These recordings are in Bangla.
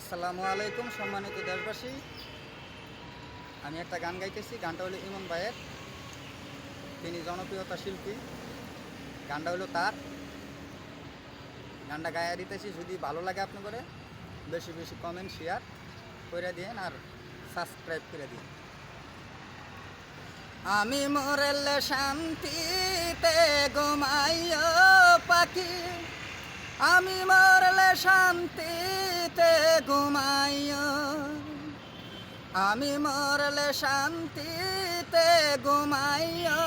আসসালামু আলাইকুম সম্মানিত দেশবাসী। আমি একটা গান গাইতেছি, গানটা হলো ইমন ভাইয়ের। তিনি জনপ্রিয়তা শিল্পী। গানটা হলো তার। গানটা গায়ে দিতেছি, যদি ভালো লাগে আপনি করে বেশি বেশি কমেন্ট শেয়ার করে দিন আর সাবস্ক্রাইব করে দিন আমি মরেলে শান্তিতে ঘুমাইও পাখি। আমি মরলে শান্তিতে ঘুমাইও। আমি মরলে শান্তিতে ঘুমাইও,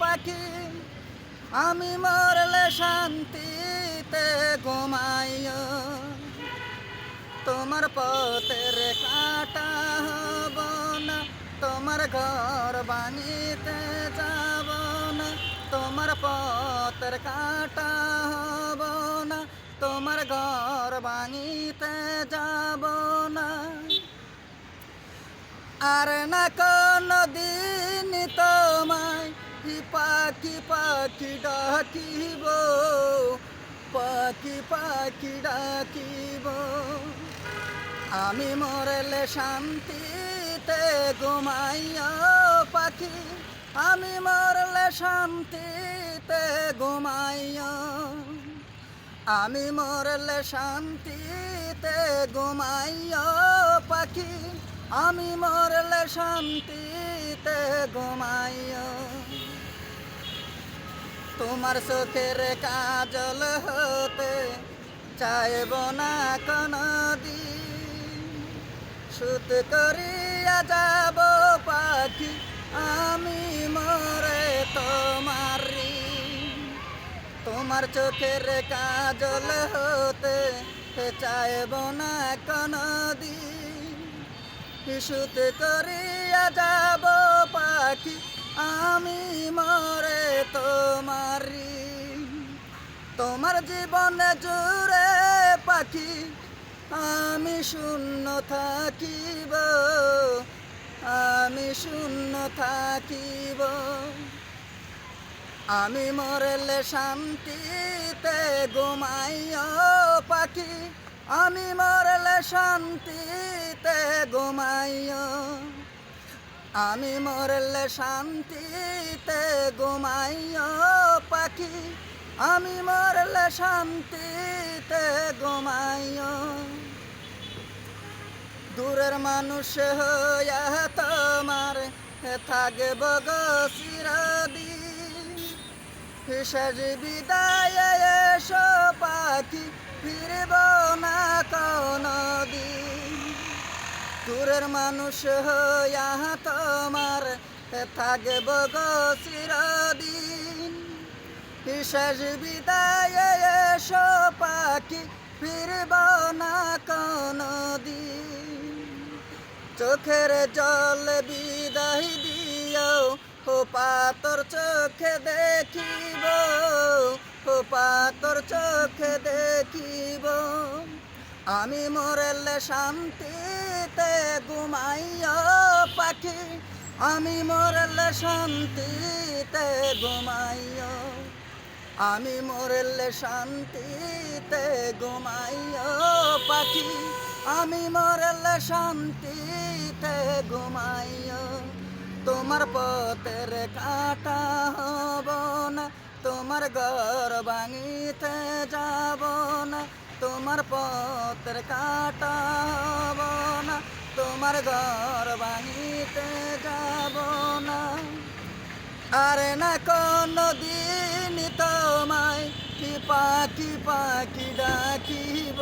পাখি। আমি মরলে শান্তিতে ঘুমাইও। তোমার পথের কাটা হব না, তোমার ঘর বানিতে যাব না, তোমার পথের কাটা হব না, তোমার ঘর বানিতে আর না কোনো দিন তোমায় পাখি পাখি ডাকিব, পাখি পাখি ডাকিব। আমি মরলে শান্তিতে ঘুমাইয়া পাখি, আমি মরলে শান্তিতে ঘুমাইয়া আমি মরলে শান্তিতে ঘুমাইয়া পাখি আমি মরলে শান্তিতে ঘুমাইয়া তোমার চোখের কাজল হতে চাইব না কোনো সুত করিয়া যাব পাখি, আমি মরে তোমার। তোমার চোখের কাজল হতে চাইব না কোনো দিন সুত করিয়া যাব পাখি। আমি মরে তোমার। তোমার জীবনে জুড়ে পাখি, আমি শূন্য থাকিব। আমি শূন্য থাকিব। আমি মরলে শান্তিতে ঘুমাইও পাখি। আমি মরলে শান্তিতে ঘুমাইও। আমি মরলে শান্তিতে ঘুমাইও, পাখি। আমি মরলে শান্তিতে ঘুমাইও। দূরের মানুষ হইয়া তোমার থাকব গো চিরদিন। শেষ বিদায় এসো, পাখি, ফিরব না কোনো দিন দূরের মানুষ হইয়া তোমার থাকব গো চিরদিন। শেষ বিদায় পাখি, ফিরব না কোনো দিন চোখের জল বিদায় দিও, ও পাতর চোখে দেখিব, ও পাতর চোখে দেখিব। আমি মরলে শান্তিতে ঘুমাইও পাখি। আমি মরলে শান্তিতে ঘুমাইও আমি মরলে শান্তিতে ঘুমাইও পাখি। আমি মরলে শান্তিতে ঘুমাইও তোমার পথের কাটা হব না, তোমার ঘর ভাঙিতে যাব না। তোমার পথের কাটা হব না, তোমার ঘর ভাঙিতে যাব না। আরে না কোন দিন তোমায় কি পাখি পাখি ডাকিব,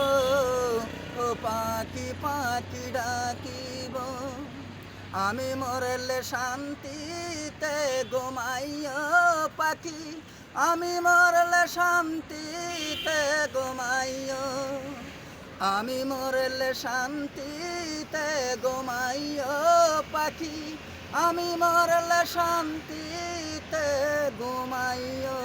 ও পাখি পাখি ডাকিব। আমি মরলে শান্তিতে ঘুমাইও পাখি, আমি মরলে শান্তিতে ঘুমাইও। আমি মরলে শান্তিতে ঘুমাইও পাখি। আমি মরলে শান্তিতে ঘুমাইও।